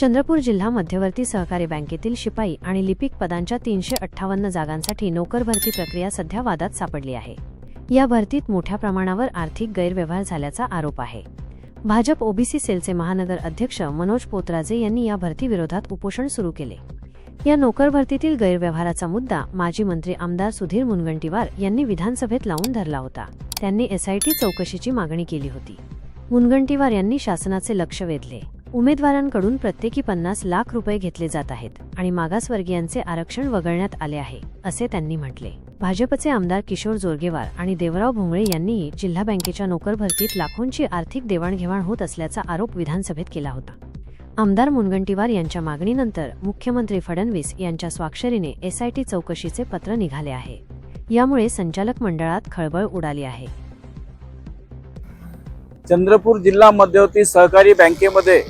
चंद्रपूर जिल्हा मध्यवर्ती सहकारी बँकेतील शिपाई आणि लिपिक पदांच्या तीनशे अठ्ठावन्न जागांसाठी नोकर भरती प्रक्रिया सध्या वादात सापडली आहे. या भरतीत मोठ्या प्रमाणावर आर्थिक गैरव्यवहार झाल्याचा आरोप आहे. भाजप ओबीसी सेलचे महानगर अध्यक्ष मनोज पोतराजे यांनी या भरतीविरोधात उपोषण सुरू केले. या नोकर भरतीतील गैरव्यवहाराचा मुद्दा माजी मंत्री आमदार सुधीर मुनगंटीवार यांनी विधानसभेत लावून धरला होता. त्यांनी एसआयटी चौकशीची मागणी केली होती. मुनगंटीवार यांनी शासनाचे लक्ष वेधले. उमेदवारांकडून प्रत्येकी पन्नास लाख रुपये घेतले जात आहेत आणि मागासवर्गीयांचे आरक्षण वगळण्यात आले आहे असे त्यांनी म्हटले. भाजपचे आमदार किशोर जोरगेवार आणि देवराव भोंगळे यांनीही जिल्हा बँकेच्या नोकर भरतीत लाखोंची आर्थिक देवाणघेवाण होत असल्याचा आरोप विधानसभेत केला होता. आमदार मुनगंटीवार यांच्या मागणीनंतर मुख्यमंत्री फडणवीस यांच्या स्वाक्षरीने एसआयटी चौकशीचे पत्र निघाले आहे. यामुळे संचालक मंडळात खळबळ उडाली आहे. चंद्रपूर जिल्हा मध्यवर्ती सहकारी बँकेमध्ये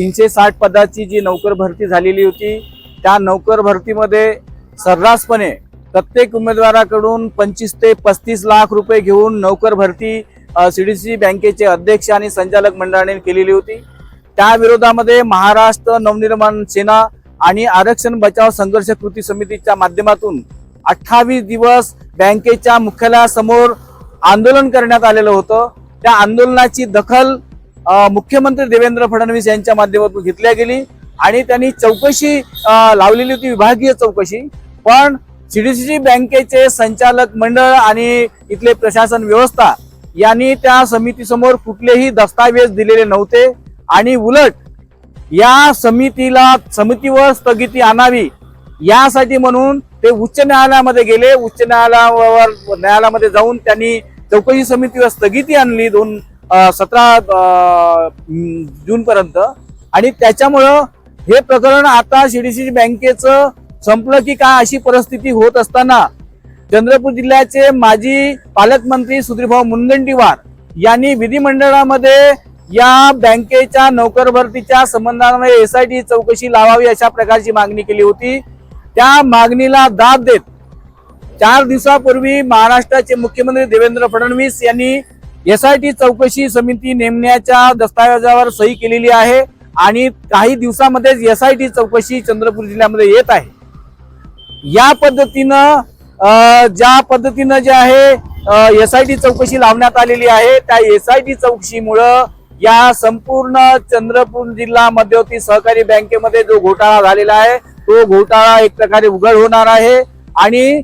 तीनशे साठ पदाची जी नोकर भरती झालेली होती त्या नोकर भरतीमध्ये सर्रासपणे प्रत्येक उमेदवाराकडून पंचवीस ते पस्तीस लाख रुपये घेऊन नोकर भरती सी डी सी बँकेचे अध्यक्ष आणि संचालक मंडळाने केलेली होती. त्या विरोधामध्ये महाराष्ट्र नवनिर्माण सेना आणि आरक्षण बचाव संघर्ष कृती समितीच्या माध्यमातून अठ्ठावीस दिवस बँकेच्या मुख्यालयासमोर आंदोलन करण्यात आलेलं होतं. त्या आंदोलनाची दखल मुख्यमंत्री देवेंद्र फडणवीस यांच्या माध्यमातून घेतल्या गेली आणि त्यांनी चौकशी लावलेली होती विभागीय चौकशी. पण सीडीसीसी बँकेचे संचालक मंडळ आणि इथले प्रशासन व्यवस्था यांनी त्या समितीसमोर कुठलेही दस्तावेज दिलेले नव्हते. आणि उलट या समितीला समितीवर स्थगिती आणावी यासाठी म्हणून ते उच्च न्यायालयामध्ये गेले. उच्च न्यायालयावर न्यायालयामध्ये जाऊन त्यांनी चौकशी समितीवर स्थगिती आणली. दोन सतरा जूनपर्यंत. आणि त्याच्यामुळं हे प्रकरण आता सीडीसी बँकेचं संपलं की काय अशी परिस्थिती होत असताना चंद्रपूर जिल्ह्याचे माजी पालकमंत्री सुधीरभाऊ मुनगंटीवार यांनी विधिमंडळामध्ये या बँकेच्या नोकर भरतीच्या संबंधामध्ये एसआयटी चौकशी लावावी अशा प्रकारची मागणी केली होती. त्या मागणीला दाद देत चार दिवसापूर्वी महाराष्ट्राचे मुख्यमंत्री देवेंद्र फडणवीस यांनी एसआयटी चौकशी समिती नेमण्याच्या दस्तावेजावर सही केलेली आहे आणि काही दिवसामध्येच एसआयटी चौकशी चंद्रपूर जिल्ह्यामध्ये येत आहे. या पद्धतीनं ज्या पद्धतीनं जे आहे एस आय टी चौकशी लावण्यात आलेली आहे त्या एस आय टी चौकशीमुळं या संपूर्ण चंद्रपूर जिल्हा मध्यवर्ती सहकारी बँकेमध्ये जो घोटाळा झालेला आहे तो घोटाळा एक प्रकारे उघड होणार आहे आणि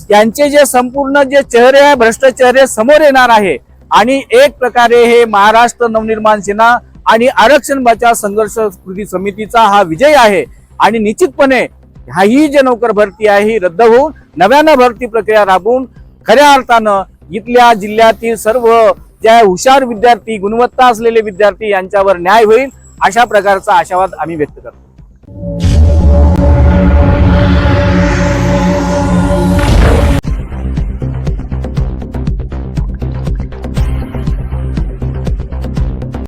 त्यांचे जे संपूर्ण जे चेहरे आहे भ्रष्ट चेहरे समोर येणार आहे आणि एक प्रकारे हे महाराष्ट्र नवनिर्माण सेना आणि आरक्षण बचाव संघर्ष कृती समितीचा हा विजय आहे. आणि निश्चितपणे हा ही जे नोकर भरती आहे ही रद्द होऊन नव्यानं भरती प्रक्रिया राबवून खऱ्या अर्थानं इथल्या जिल्ह्यातील सर्व ज्या हुशार विद्यार्थी गुणवत्ता असलेले विद्यार्थी यांच्यावर न्याय होईल अशा प्रकारचा आशावाद आम्ही व्यक्त करतो.